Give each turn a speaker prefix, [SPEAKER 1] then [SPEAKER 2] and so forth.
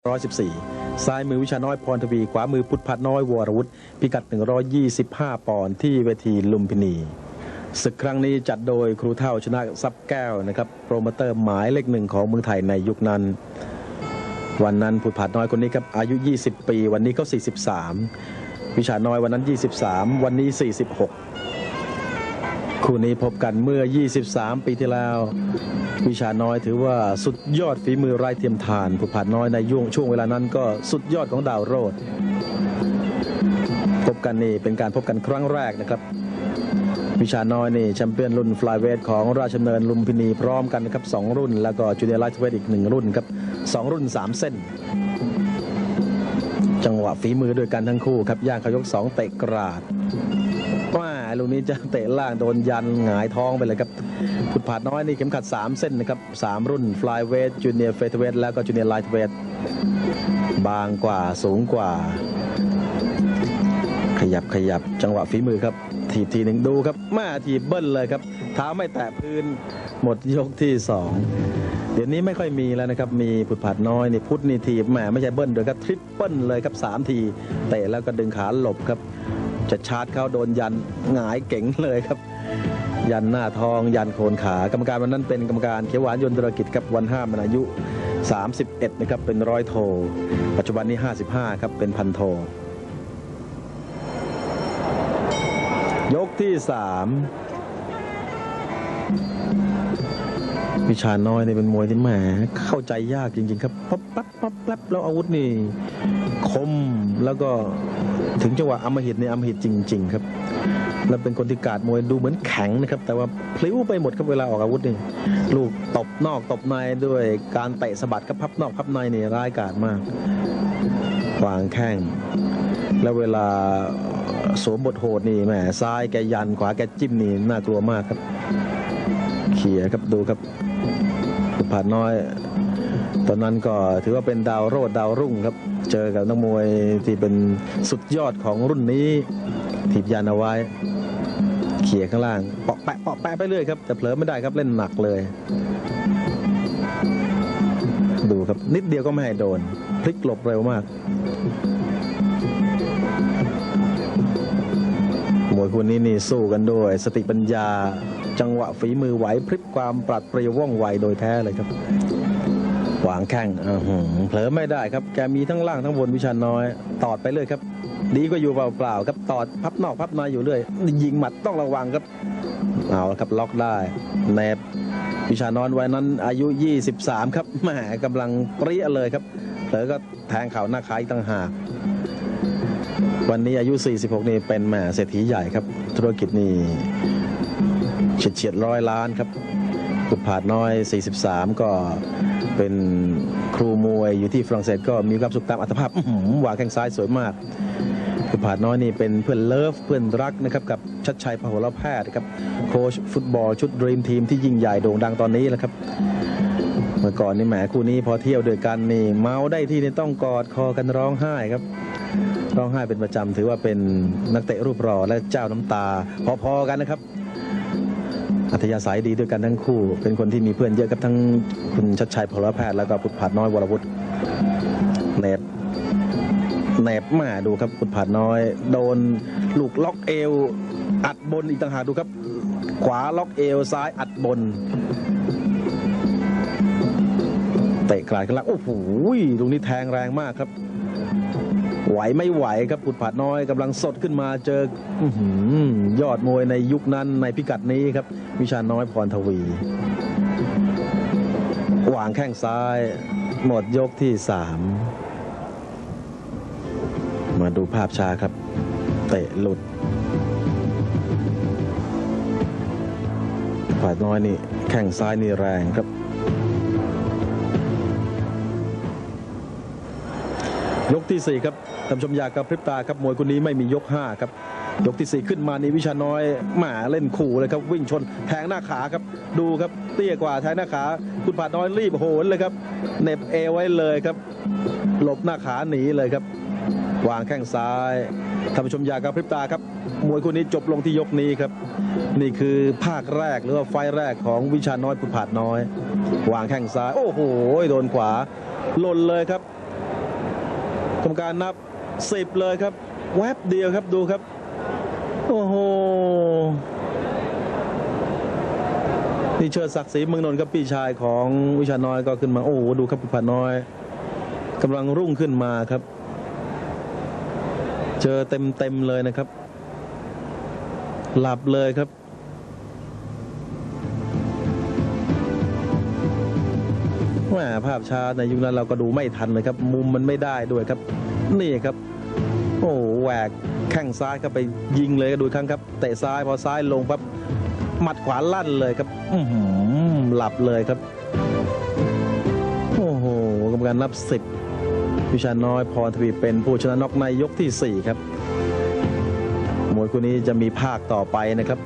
[SPEAKER 1] 114 ซ้ายมือวิชาน้อยพรทวี ขวามือพุทธพัฒน้อยวรวุฒิพิกัด 125 ปอนด์ที่เวทีลุมพินี ศึกครั้งนี้จัดโดยครูเท่าชนะซับแก้วนะครับ โปรโมเตอร์หมายเลขหนึ่งของเมืองไทยในยุคนั้น วันนั้นพุทธพัฒน้อยคนนี้ครับ อายุ 20 ปี วันนี้เขา43 วิชาน้อยวันนั้น 23 วันนี้ 46 คู่นี้พบกันเมื่อ 23 ปีที่แล้ว วิชาน้อยถือว่าสุดยอดฝีมือไร้เทียมทาน ผู้ผ่านน้อยในยุ่งช่วงเวลานั้นก็สุดยอดของดาวโรดพบกันนี่เป็นการพบกันครั้งแรกนะครับ วิชาน้อยนี่แชมเปี้ยนรุ่นฟลายเวทของราชดำเนินลุมพินีพร้อมกันนะครับสองรุ่น แล้วก็จูเนียร์ไลท์เวทอีกหนึ่งรุ่นครับสองรุ่นสามเส้น จังหวะฝีมือด้วยกันทั้งคู่ครับย่างเขายกสองเตะกราด ว่าลูกนี้จะเตะล่างโดนยันหงายท้องไปเลยครับพุดผาดน้อยนี่เข็มขัด 3 เส้นนะครับ3รุ่นฟลายเวทจูเนียร์เฟเธเวทแล้วก็จูเนียร์ไลท์เวทบางกว่าสูงกว่า ขยับขยับจังหวะฝีมือครับ ทีทีหนึ่งดูครับมาทีเบิ้ลเลยครับเท้าไม่แตะพื้นหมดยกที่สองเดี๋ยวนี้ไม่ค่อยมีแล้วนะครับ มีผุดผัดน้อยนี่พุทธนี่ทีแหมไม่ใช่เบิ้ลด้วยครับทริปเปิ้ลเลยครับสามทีเตะแล้วก็ดึงขาหลบครับ จะชาร์จเข้าโดนยันหงายเก๋งเลยครับ ยันหน้าทองยันโคนขากรรมการวันนั้นเป็นกรรมการเขียวหวานยนต์ธุรกิจครับวันห้ามันอายุ 31 นะครับ เป็นร้อยโท ปัจจุบันนี้ 55 ครับเป็นพันโท ยกที่สามวิชาน้อยนี่เป็นมวยที่แหมเข้าใจยากจริง ๆ ครับปั๊บปั๊บปั๊บปั๊บแล้วอาวุธนี่ คมแล้วก็ ถึงจังหวะอมหิตเนี่ยอมหิตจริง ๆ ครับ แล้วเป็นคนที่กาดมวยดูเหมือนแข็งนะครับ แต่ว่าพลิ้วไปหมดครับเวลาออกอาวุธนี่ลูกตบนอกตบในด้วยการเตะสะบัดกับพับนอกพับในนี่ร้ายกาจมากวางแข้งแล้วเวลาสวมบทโหดนี่แหมซ้ายแกยันขวาแกจิ้มนี่น่ากลัวมากครับ เขี่ยครับดูครับ ผ่านน้อย ตอนนั้นก็ถือว่าเป็นดาวโรดดาวรุ่งครับ เจอกับนักมวยที่เป็นสุดยอดของรุ่นนี้ถีบยันเอาไว้เขี่ยข้างล่างเปาะแปะเปาะแปะไปเรื่อยครับ แต่เผลอไม่ได้ครับเล่นหนักเลย ดูครับนิดเดียวก็ไม่ให้โดน พลิกหลบเร็วมากมวยคู่นี้นี่สู้กันด้วย สติปัญญา จังหวะฝีมือไหวพริบความปรัดเปรียวว่องไวโดยแท้เลยครับหวางแข้งอื้อหือเผลอไม่ได้ครับ แกมีทั้งล่างทั้งบนวิชาน้อย ตอดไปเรื่อยครับ ดีก็อยู่เปล่าๆครับ ตอดพับนอกพับในอยู่เรื่อย ยิงหมัดต้องระวังครับ เอาครับล็อกได้แนบวิชานอนไว้นั้นอายุ 23 ครับแหมกำลังเปรี้ยเลยครับเผลอก็แทงเข่าหน้าขาอีกต่างหาก วันนี้อายุ 46 นี่เป็นแหมเศรษฐีใหญ่ครับ ธุรกิจนี่ เฉียดเฉียดร้อยล้านครับกุดผาดน้อย 43 ก็เป็นครูมวยอยู่ที่ฝรั่งเศสก็มีความสุขตามอัตภาพหวางแข้งซ้ายสวยมากกุดผาดน้อยนี่เป็นเพื่อนเลิฟเพื่อนรักนะครับกับชัดชัยพหลแพทย์ครับโค้ชฟุตบอลชุดดรีมทีมที่ยิ่งใหญ่โด่งดังตอนนี้แหละครับเมื่อก่อนนี่แหมคู่นี้พอเที่ยวด้วยกันนี่เมาได้ที่นี่ต้องกอดคอกันร้องไห้ครับ ร้องไห้เป็นประจำถือว่าเป็นนักเตะรูปหล่อและเจ้าน้ำตา พอๆกันนะครับ อัธยาศัยดีด้วยกันทั้งคู่ เป็นคนที่มีเพื่อนเยอะครับทั้งคุณชัดชัยพลแพทย์แล้วก็พุทธผาดน้อยวรวุฒิเนบเนบมาดูครับพุทธผาดน้อย โดนลูกล็อกเอว อัดบนอีกต่างหากดูครับ ขวาล็อกเอวซ้ายอัดบนเตะกลายข้างล่างโอ้โหตรงนี้แทงแรงมากครับ ไหวไม่ไหวครับปุดผาดน้อยกำลังสดขึ้นมาเจออยอดมวยในยุคนั้นในพิกัดนี้ครับ วิชาน้อยพรทวีวางแข้งซ้าย หมดยกที่สามมาดูภาพชาครับ เตะหลุดผาดน้อยนี่แข้งซ้ายนี่แรงครับ ยกที่ 4 ครับท่านชมยากับพริบตาครับมวยคนนี้ไม่มียก 5 ครับ ยกที่ 4 ขึ้นมานี่วิชาน้อยหมาเล่นขู่เลยครับวิ่งชนแทงหน้าขาครับ ดูครับเตี้ยกว่าแทงหน้าขา คุณผาดน้อยรีบโหนเลยครับเน็บเอไว้เลยครับ หลบหน้าขาหนีเลยครับ วางแข้งซ้ายท่านผู้ชมอยากกับพริบตาครับมวยคนนี้จบลงที่ยกนี้ครับ นี่คือภาคแรกหรือว่าไฟแรกของวิชาน้อยคุณผาดน้อย วางแข้งซ้าย โอ้โหโดนขวาหล่นเลยครับ กรรมการนับสิบเลยครับ แวบเดียวครับดูครับ โอ้โหนี่เชิดศักดิ์ศรีเมืองนนท์ครับพี่ชายของวิชาน้อยก็ขึ้นมา โอ้โหดูครับผู้ผ่าน้อยกำลังรุ่งขึ้นมาครับ เจอเต็มเต็มเลยนะครับ หลับเลยครับ แหมภาพช้าในยุคนั้นเราก็ดูไม่ทันเลยครับ มุมมันไม่ได้ด้วยครับ นี่ครับ โอ้แหวกแข้งซ้ายเข้าไปยิงเลยดูครั้งครับเตะซ้ายพอซ้ายลงปั๊บหมัดขวาลั่นเลยครับ อืหลับเลยครับ โอ้โหกรรมการนับสิบวิชาน้อยพรทวีเป็นผู้ชนะน็อกในยกที่สี่ครับ มวยคู่นี้จะมีภาคต่อไปนะครับ